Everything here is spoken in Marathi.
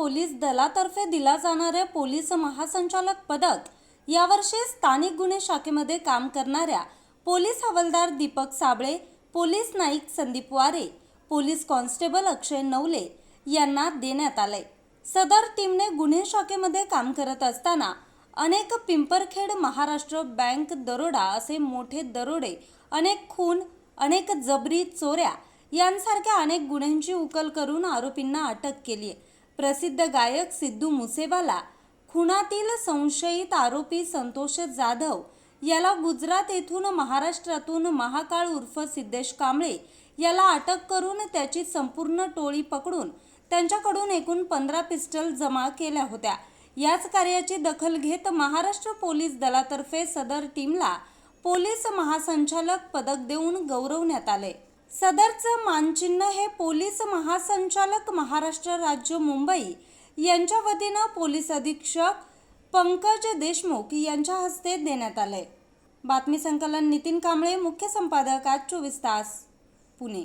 पोलीस दलातर्फे दिला जाणारे पोलीस महासंचालक पदक यावर्षी स्थानिक गुन्हे शाखेमध्ये काम करणाऱ्या पोलीस हवालदार Deepak Sable police Naik Sandeep Ware police constable अक्षय नवले यांना देण्यात आले सदर टीमने गुन्हे शाखेमध्ये काम करत असताना अनेक पिंपरखेड महाराष्ट्र बँक दरोडा असे मोठे दरोडे अनेक खून अनेक जबरी चोऱ्या यांसारख्या अनेक गुन्ह्यांची उकल करून आरोपींना अटक केली आहे प्रसिद्ध गायक सिद्धू मुसेवाला खुनातील संशयित आरोपी संतोष जाधव याला गुजरात येथून महाराष्ट्रातून महाकाळ उर्फ सिद्धेश कांबळे याला अटक करून त्याची संपूर्ण टोळी पकडून त्यांच्याकडून एकूण पंधरा पिस्टल जमा केल्या होत्या. याच कार्याची दखल घेत महाराष्ट्र पोलीस दलातर्फे सदर टीमला पोलीस महासंचालक पदक देऊन गौरवण्यात आले. सदरचं मानचिन्ह हे पोलीस महासंचालक महाराष्ट्र राज्य मुंबई यांच्या वतीनं पोलीस अधीक्षक पंकज देशमुख यांच्या हस्ते देण्यात आले बातमी संकलन नितीन कांबळे मुख्य संपादक आज चोवीस तास पुणे.